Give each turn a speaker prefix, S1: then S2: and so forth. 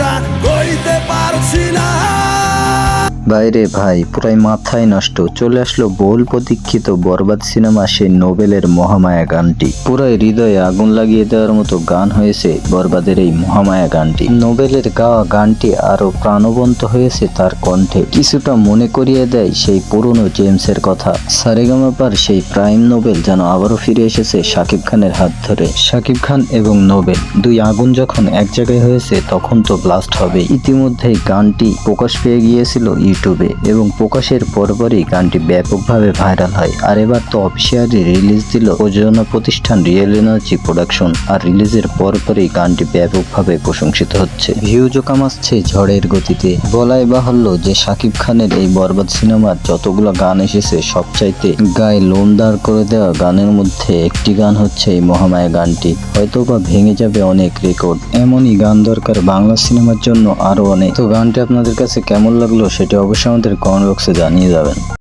S1: ভাষা কইতে পারছি
S2: বাইরে ভাই, পুরাই মাথায় নষ্ট। চলে আসলো বহুল প্রতীক্ষিত বরবাদ সিনেমা সেই নোবেলের মহামায়া গানটি। পুরাই হৃদয়ে আগুন লাগিয়ে দেওয়ার মতো গান হয়েছে বরবাদের এই মহামায়া গানটি। নোবেলের গাওয়া গানটি আরও প্রাণবন্ত হয়েছে তার কণ্ঠে। কিছুটা মনে করিয়ে দেয় সেই পুরনো জেমসের কথা। সারেগামাপার সেই প্রাইম নোবেল যেন আবারও ফিরে এসেছে শাকিব খানের হাত ধরে। শাকিব খান এবং নোবেল দুই আগুন যখন এক জায়গায় হয়েছে তখন তো ব্লাস্ট হবে ইতিমধ্যেই গানটি প্রকাশ পেয়ে গিয়েছিল এবং প্রকাশের পরপরই গানটি ব্যাপকভাবে ভাইরাল হয়। আর এবার তো অফিসিয়ালি রিলিজ দিল প্রযোজনা প্রতিষ্ঠান রিয়েল এনার্জি প্রোডাকশন আর রিলিজের পরপরই গানটি ব্যাপকভাবে প্রশংসিত হচ্ছে। ভিউজও কামাচ্ছে ঝড়ের গতিতে। বলাই বাহুল্য যে শাকিব খানের এই বরবাদ সিনেমার যতগুলো গান এসেছে, সবচাইতে গায়ে লোম দাঁড় করে দেওয়া গানের মধ্যে একটি গান হচ্ছে এই মহামায়া গানটি। হয়তো বা ভেঙে যাবে অনেক রেকর্ড এমনই গান দরকার বাংলা সিনেমার জন্য আরও অনেক। তো গানটি আপনাদের কাছে কেমন লাগল সেটা অবশ্যই আমাদের কমেন্ট বক্সে জানিয়ে যাবেন।